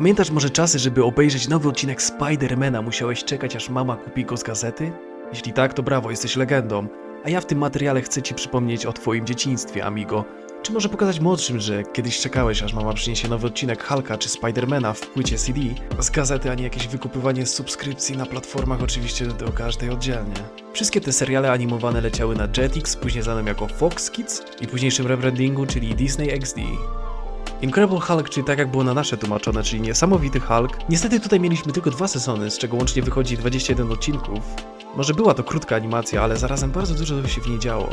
Pamiętasz może czasy, żeby obejrzeć nowy odcinek Spidermana musiałeś czekać aż mama kupi go z gazety? Jeśli tak, to brawo, jesteś legendą. A ja w tym materiale chcę ci przypomnieć o twoim dzieciństwie, amigo. Czy może pokazać młodszym, że kiedyś czekałeś, aż mama przyniesie nowy odcinek Hulka czy Spidermana w płycie CD z gazety, a nie jakieś wykupywanie subskrypcji na platformach, oczywiście do każdej oddzielnie. Wszystkie te seriale animowane leciały na Jetix, później znanym jako Fox Kids i późniejszym rebrandingu, czyli Disney XD. Incredible Hulk, czyli tak jak było na nasze tłumaczone, czyli niesamowity Hulk. Niestety tutaj mieliśmy tylko dwa sezony, z czego łącznie wychodzi 21 odcinków. Może była to krótka animacja, ale zarazem bardzo dużo się w niej działo.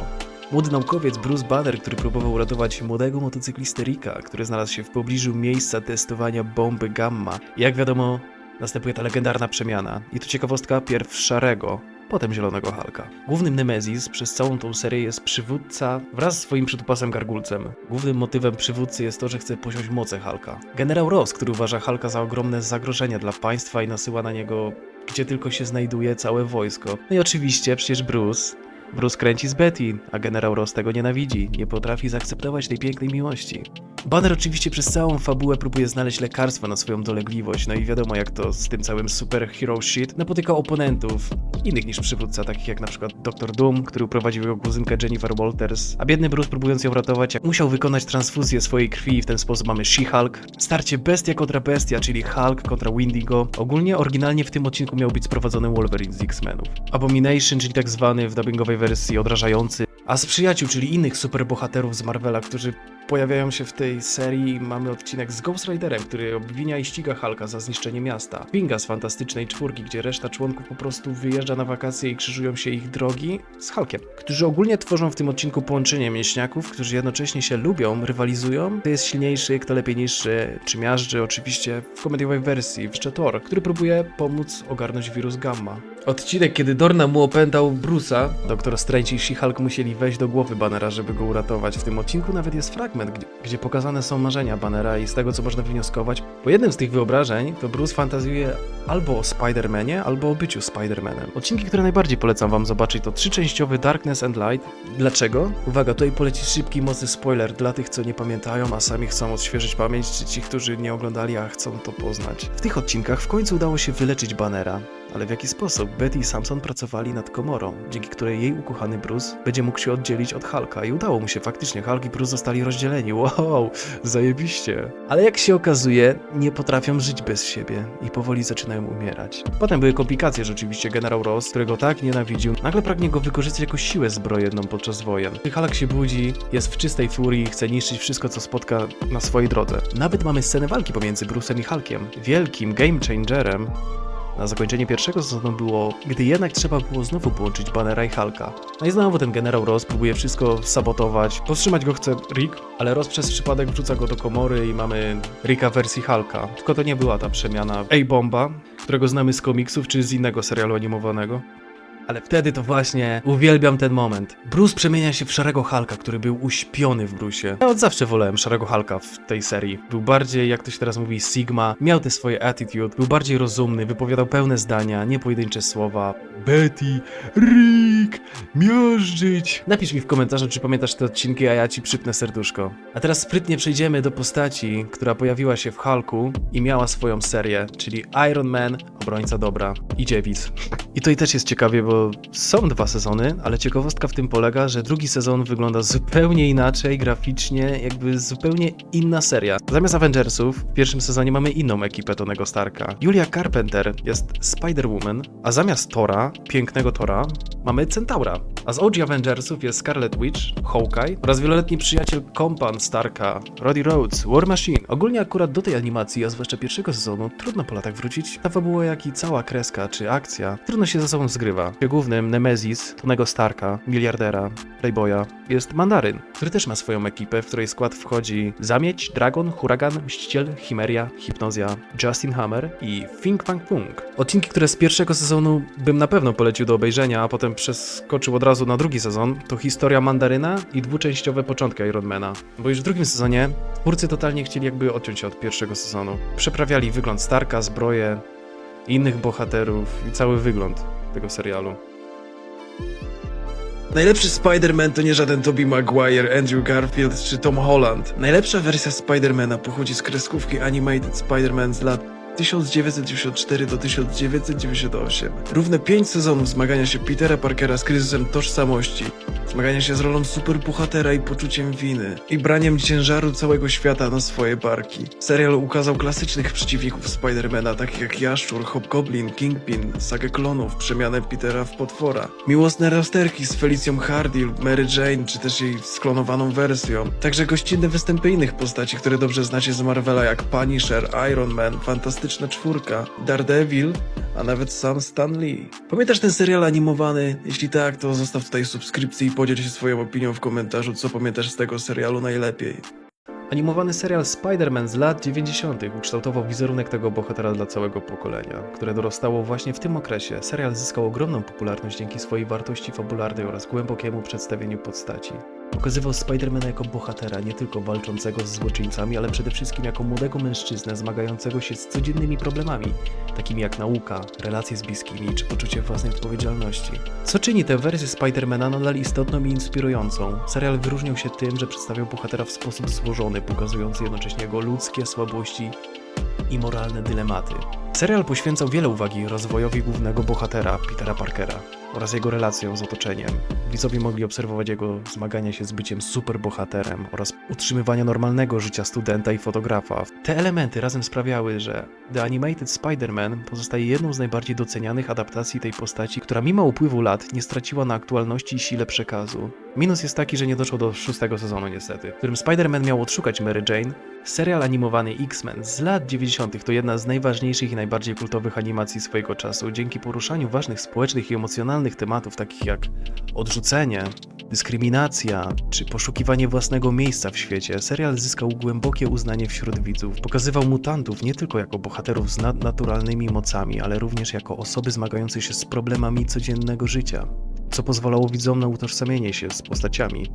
Młody naukowiec Bruce Banner, który próbował uratować młodego motocyklistę Ricka, który znalazł się w pobliżu miejsca testowania bomby Gamma. I jak wiadomo, następuje ta legendarna przemiana. I tu ciekawostka pierw szarego, potem zielonego Halka. Głównym Nemezis przez całą tą serię jest przywódca wraz z swoim przytupasem gargulcem. Głównym motywem przywódcy jest to, że chce posiąść moce Halka. Generał Ross, który uważa Halka za ogromne zagrożenie dla państwa i nasyła na niego gdzie tylko się znajduje całe wojsko. No i oczywiście przecież Bruce. Bruce kręci z Betty, a generał Ross tego nienawidzi, nie potrafi zaakceptować tej pięknej miłości. Banner oczywiście przez całą fabułę próbuje znaleźć lekarstwa na swoją dolegliwość, no i wiadomo jak to z tym całym superhero shit napotyka oponentów, innych niż przywódca, takich jak na przykład Dr. Doom, który uprowadził jego kuzynkę Jennifer Walters, a biedny Bruce próbując ją ratować, musiał wykonać transfuzję swojej krwi i w ten sposób mamy She-Hulk. Starcie bestia kontra bestia, czyli Hulk kontra Windigo. Ogólnie oryginalnie w tym odcinku miał być sprowadzony Wolverine z X-Menów. Abomination, czyli tak zwany w dubbingowej wersji odrażający, a z przyjaciół, czyli innych superbohaterów z Marvela, którzy pojawiają się w tej serii, mamy odcinek z Ghost Riderem, który obwinia i ściga Hulka za zniszczenie miasta. Pinga z Fantastycznej Czwórki, gdzie reszta członków po prostu wyjeżdża na wakacje i krzyżują się ich drogi z Hulkiem, którzy ogólnie tworzą w tym odcinku połączenie mięśniaków, którzy jednocześnie się lubią, rywalizują, kto jest silniejszy, kto lepiej niższy, czy miażdży, oczywiście w komediowej wersji, jeszcze Thor, który próbuje pomóc ogarnąć wirus Gamma. Odcinek, kiedy Dorna mu opętał Bruce'a, Doktor Strange i She-Hulk musieli wejść do głowy Bannera, żeby go uratować. W tym odcinku nawet jest fragment, gdzie, gdzie pokazane są marzenia Bannera i z tego, co można wnioskować, po jednym z tych wyobrażeń, to Bruce fantazjuje albo o Spider-Manie, albo o byciu Spider-Manem. Odcinki, które najbardziej polecam wam zobaczyć, to trzyczęściowy Darkness and Light. Dlaczego? Uwaga, tutaj poleci szybki, mocny spoiler dla tych, co nie pamiętają, a sami chcą odświeżyć pamięć, czy ci, którzy nie oglądali, a chcą to poznać. W tych odcinkach w końcu udało się wyleczyć Bannera, ale w jaki sposób Betty i Samson pracowali nad komorą, dzięki której jej ukochany Bruce będzie mógł się oddzielić od Hulka i udało mu się faktycznie, Hulk i Bruce zostali rozdzieleni, wow, zajebiście. Ale jak się okazuje, nie potrafią żyć bez siebie i powoli zaczynają umierać. Potem były komplikacje, że oczywiście generał Ross, którego tak nienawidził, nagle pragnie go wykorzystać jako siłę zbrojenną podczas wojen. Gdy Hulk się budzi, jest w czystej furii i chce niszczyć wszystko, co spotka na swojej drodze. Nawet mamy scenę walki pomiędzy Bruce'em i Hulkiem, wielkim game changerem, na zakończenie pierwszego sezonu było, gdy jednak trzeba było znowu połączyć Bannera i Hulka. No i znowu ten generał Ross próbuje wszystko sabotować. Powstrzymać go chce Rick, ale Ross przez przypadek wrzuca go do komory i mamy Ricka wersji Hulka. Tylko to nie była ta przemiana A-Bomba, którego znamy z komiksów czy z innego serialu animowanego. Ale wtedy to właśnie uwielbiam ten moment. Bruce przemienia się w szarego Hulka, który był uśpiony w Brucie. Ja od zawsze wolałem szarego Hulka w tej serii. Był bardziej, jak to się teraz mówi, Sigma, miał te swoje attitude, był bardziej rozumny, wypowiadał pełne zdania, nie pojedyncze słowa. Betty, Rick, miażdżyć. Napisz mi w komentarzu, czy pamiętasz te odcinki, a ja ci przypnę serduszko. A teraz sprytnie przejdziemy do postaci, która pojawiła się w Hulku i miała swoją serię, czyli Iron Man, obrońca dobra i dziewic. I to i też jest ciekawie, bo są dwa sezony, ale ciekawostka w tym polega, że drugi sezon wygląda zupełnie inaczej, graficznie, jakby zupełnie inna seria. Zamiast Avengersów w pierwszym sezonie mamy inną ekipę Tonego Starka. Julia Carpenter jest Spider-Woman, a zamiast Tora, pięknego Tora, mamy Centaura. A z OG Avengersów jest Scarlet Witch, Hawkeye oraz wieloletni przyjaciel kompan Starka, Roddy Rhodes, War Machine. Ogólnie akurat do tej animacji, a zwłaszcza pierwszego sezonu, trudno po latach wrócić. Ta fabuła, jak i cała kreska czy akcja, trudno się ze sobą zgrywa. Głównym Nemesis, Tonego Starka, miliardera, playboya, jest Mandaryn, który też ma swoją ekipę, w której skład wchodzi Zamieć, Dragon, Huragan, Mściciel, Chimeria, Hipnozja, Justin Hammer i Fink Fang Fung. Odcinki, które z pierwszego sezonu bym na pewno polecił do obejrzenia, a potem przeskoczył od razu na drugi sezon, to historia Mandaryna i dwuczęściowe początki Ironmana. Bo już w drugim sezonie twórcy totalnie chcieli jakby odciąć się od pierwszego sezonu. Przeprawiali wygląd Starka, zbroję, innych bohaterów i cały wygląd tego serialu. Najlepszy Spider-Man to nie żaden Tobey Maguire, Andrew Garfield czy Tom Holland. Najlepsza wersja Spider-Mana pochodzi z kreskówki Animated Spider-Man z lat 1994 do 1998. Równe 5 sezonów zmagania się Petera Parkera z kryzysem tożsamości, zmagania się z rolą superbohatera i poczuciem winy i braniem ciężaru całego świata na swoje barki. Serial ukazał klasycznych przeciwników Spidermana, takich jak Jaszczur, Hobgoblin, Kingpin, sagę klonów, przemianę Petera w potwora, miłosne rozterki z Felicją Hardy lub Mary Jane, czy też jej sklonowaną wersją, także gościnne występy innych postaci, które dobrze znacie z Marvela jak Punisher, Iron Man, Fantastyczna Czwórka, Daredevil, a nawet sam Stan Lee. Pamiętasz ten serial animowany? Jeśli tak, to zostaw tutaj subskrypcję i podziel się swoją opinią w komentarzu, co pamiętasz z tego serialu najlepiej. Animowany serial Spider-Man z lat 90. ukształtował wizerunek tego bohatera dla całego pokolenia, które dorastało właśnie w tym okresie. Serial zyskał ogromną popularność dzięki swojej wartości fabularnej oraz głębokiemu przedstawieniu postaci. Pokazywał Spidermana jako bohatera, nie tylko walczącego z złoczyńcami, ale przede wszystkim jako młodego mężczyznę zmagającego się z codziennymi problemami, takimi jak nauka, relacje z bliskimi czy poczucie własnej odpowiedzialności. Co czyni tę wersję Spidermana nadal istotną i inspirującą? Serial wyróżniał się tym, że przedstawiał bohatera w sposób złożony, pokazujący jednocześnie jego ludzkie słabości i moralne dylematy. Serial poświęcał wiele uwagi rozwojowi głównego bohatera, Petera Parkera, oraz jego relacjom z otoczeniem. Widzowie mogli obserwować jego zmagania się z byciem superbohaterem oraz utrzymywania normalnego życia studenta i fotografa. Te elementy razem sprawiały, że The Animated Spider-Man pozostaje jedną z najbardziej docenianych adaptacji tej postaci, która mimo upływu lat nie straciła na aktualności i sile przekazu. Minus jest taki, że nie doszło do szóstego sezonu niestety, w którym Spider-Man miał odszukać Mary Jane. Serial animowany X-Men z lat 90. to jedna z najważniejszych i najbardziej kultowych animacji swojego czasu. Dzięki poruszaniu ważnych społecznych i emocjonalnych tematów takich jak odrzucenie, dyskryminacja czy poszukiwanie własnego miejsca w świecie, serial zyskał głębokie uznanie wśród widzów. Pokazywał mutantów nie tylko jako bohaterów z nadnaturalnymi mocami, ale również jako osoby zmagające się z problemami codziennego życia, co pozwalało widzom na utożsamienie się z postaciami.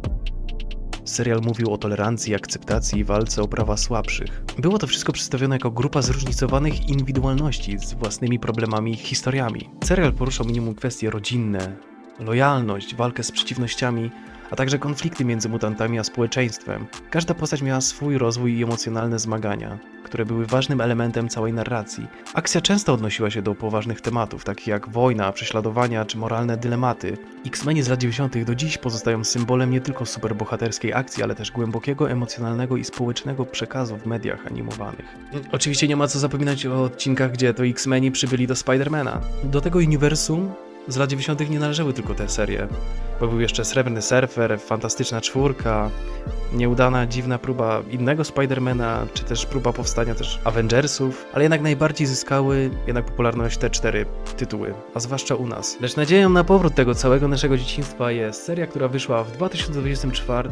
Serial mówił o tolerancji, akceptacji i walce o prawa słabszych. Było to wszystko przedstawione jako grupa zróżnicowanych indywidualności z własnymi problemami i historiami. Serial poruszał minimum kwestie rodzinne, lojalność, walkę z przeciwnościami, a także konflikty między mutantami a społeczeństwem. Każda postać miała swój rozwój i emocjonalne zmagania, które były ważnym elementem całej narracji. Akcja często odnosiła się do poważnych tematów, takich jak wojna, prześladowania czy moralne dylematy. X-Meni z lat 90. do dziś pozostają symbolem nie tylko superbohaterskiej akcji, ale też głębokiego emocjonalnego i społecznego przekazu w mediach animowanych. Oczywiście nie ma co zapominać o odcinkach, gdzie to X-Meni przybyli do Spidermana. Do tego uniwersum z lat 90. nie należały tylko te serie, bo był jeszcze Srebrny Surfer, Fantastyczna Czwórka, nieudana, dziwna próba innego Spidermana, czy też próba powstania też Avengersów, ale jednak najbardziej zyskały jednak popularność te cztery tytuły, a zwłaszcza u nas. Lecz nadzieją na powrót tego całego naszego dzieciństwa jest seria, która wyszła w 2024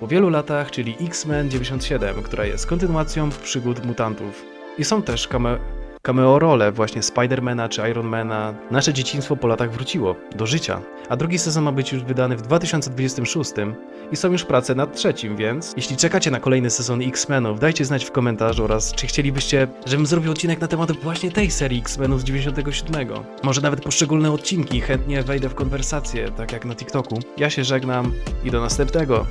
po wielu latach, czyli X-Men 97, która jest kontynuacją przygód mutantów. I są też cameo, cameo role właśnie Spidermana czy Ironmana. Nasze dzieciństwo po latach wróciło do życia. A drugi sezon ma być już wydany w 2026 i są już prace nad trzecim, więc jeśli czekacie na kolejny sezon X-Menów, dajcie znać w komentarzu oraz czy chcielibyście, żebym zrobił odcinek na temat właśnie tej serii X-Menów z 97. Może nawet poszczególne odcinki, chętnie wejdę w konwersację, tak jak na TikToku. Ja się żegnam i do następnego.